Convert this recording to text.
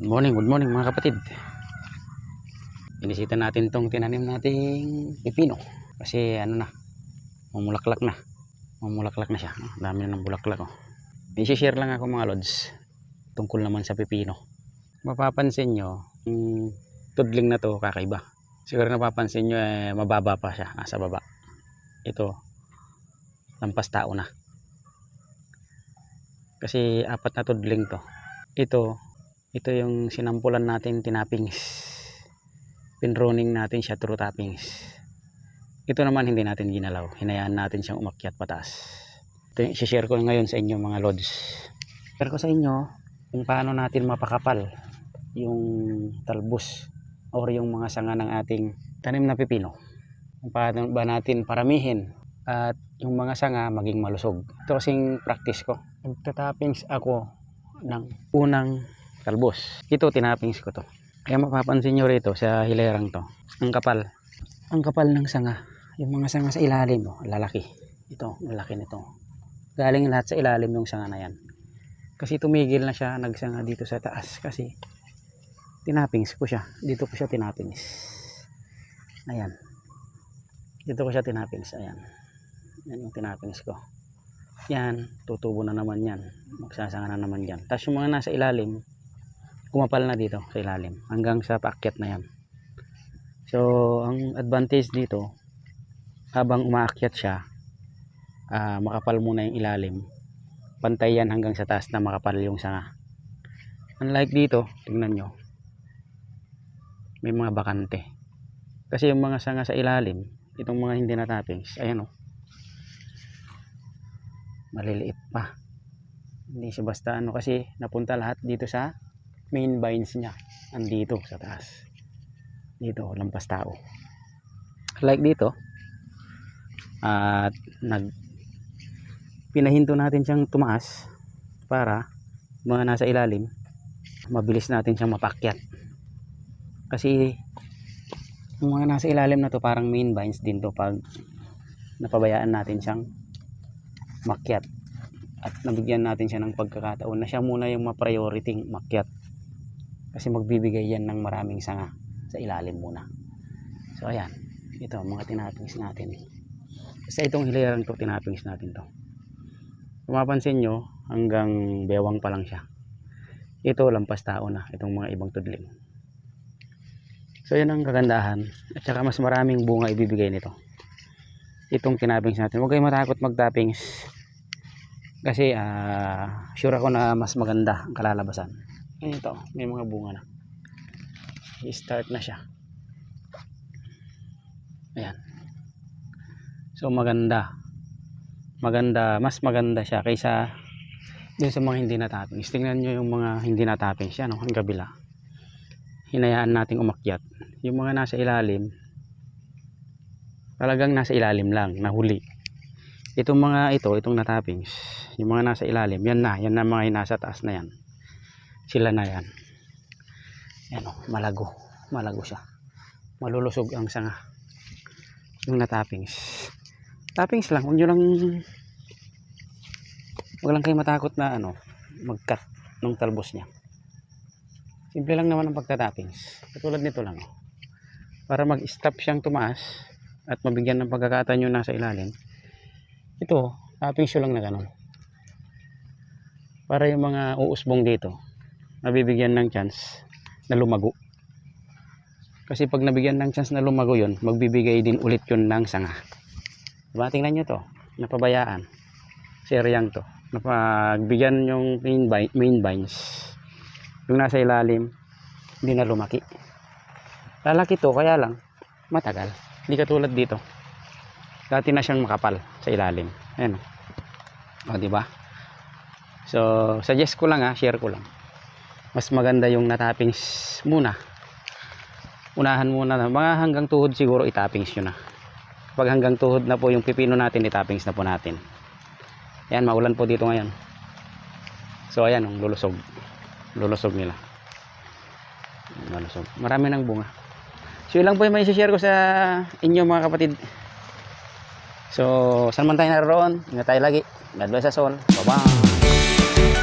Morning, good morning mga kapatid. Inisita natin tong tinanim nating pipino. Kasi ano na, mamulaklak na. Mamulaklak na siya. Dami na ng bulaklak. Oh. I-share lang ako mga lods tungkol naman sa pipino. Mapapansin nyo, yung tudling na to kakaiba. Siguro napapansin nyo eh, mababa pa siya nasa baba. Ito, lampas tao na. Kasi apat na tudling to. Ito, ito yung sinampulan natin tinapings. Pinroning natin siya through tappings ito naman hindi natin ginalaw. Hinayaan natin siyang umakyat pataas. Ito yung share ko ngayon sa inyo mga lods. Share ko sa inyo kung paano natin mapakapal yung talbos or yung mga sanga ng ating tanim na pipino. Kung paano ba natin paramihin at yung mga sanga maging malusog. Ito kasing practice ko. Nagtatappings ako ng unang talbos. Ito, tinapings ko to. Kaya mapapansin nyo rito sa hilerang to. Ang kapal. Ang kapal ng sanga. Yung mga sanga sa ilalim, oh, lalaki. Ito, lalaki nito. Galing lahat sa ilalim yung sanga na yan. Kasi tumigil na siya nagsanga dito sa taas. Kasi tinapings ko siya. Dito ko siya tinapings. Ayan. Dito ko siya tinapings. Ayan. Yan yung tinapings ko. Yan, tutubo na naman yan. Magsasanga na naman yan. Tapos yung mga nasa ilalim, kumapal na dito sa ilalim. Hanggang sa paakyat na yan. So ang advantage dito habang umaakyat siya ah, makapal muna yung ilalim. Pantay yan hanggang sa taas na makapal yung sanga. Unlike dito tingnan nyo may mga bakante. Kasi yung mga sanga sa ilalim itong mga hindi na toppings ayan o. Maliliit pa. Hindi siya basta ano kasi napunta lahat dito sa main vines niya andito sa taas. Dito lampas tao. Like dito at nag pinahinto natin siyang tumaas para mga nasa ilalim mabilis natin siyang mapakyat kasi yung mga nasa ilalim na to parang main vines din to pag napabayaan natin siyang makyat at nabigyan natin siya ng pagkakataon na siya muna yung ma-priority makyat kasi magbibigay yan ng maraming sanga sa ilalim muna. So ayan. Ito mga tinapings natin. Sa itong hilirang to tinapings natin to. Kung mapansin nyo hanggang bewang pa lang siya. Ito lampas tao na itong mga ibang tudling. So yan ang kagandahan. At saka mas maraming bunga ibibigay nito. Itong tinapings natin. Huwag kayong matakot magtapings. Kasi ah sure ako na mas maganda ang kalalabasan Ayan ito, may mga bunga na. I-start na siya. Ayan. So maganda. Maganda, mas maganda siya kaysa dun sa mga hindi natappings. Tingnan nyo yung mga hindi natappings. Yan, oh, ang kabila. Hinayaan nating umakyat. Yung mga nasa ilalim, talagang nasa ilalim lang, nahuli. Itong mga ito, itong natappings, yung mga nasa ilalim, yan na, yan na mga nasa taas na yan sila na yan. Yan o, malago. Malago siya. Malulusog ang sanga. Yung natappings tappings lang. Huwag nyo lang huwag lang kayo matakot na ano mag cut ng talbos nya simple lang naman ang pagtatappings katulad nito lang. Para mag stop siyang tumaas at mabigyan ng pagkakataon yung nasa ilalim ito tappings lang na ganun. Para yung mga uusbong dito nabibigyan ng chance na lumago. Kasi pag nabigyan ng chance na lumago yun magbibigay din ulit yun ng sanga. Diba? Tingnan nyo to. Napabayaan. Seryang to. Napagbigyan yung main, vine, main vines. Yung nasa ilalim hindi na lumaki. Lalaki to kaya lang matagal. Hindi katulad dito. Dati na siyang makapal sa ilalim. Ayan o diba? So suggest ko lang ha share ko lang mas maganda yung natappings muna. Unahan muna na. Mga hanggang tuhod siguro itappings nyo na. Pag hanggang tuhod na po yung pipino natin itappings na po natin. Yan maulan po dito ngayon. So ayan ang lulusog. Lulusog nila. Lulusog. Marami ng bunga. So yun lang po yung may share ko sa inyo mga kapatid. So saan man tayo naroon ingat tayo lagi. God bless us all. Bye bye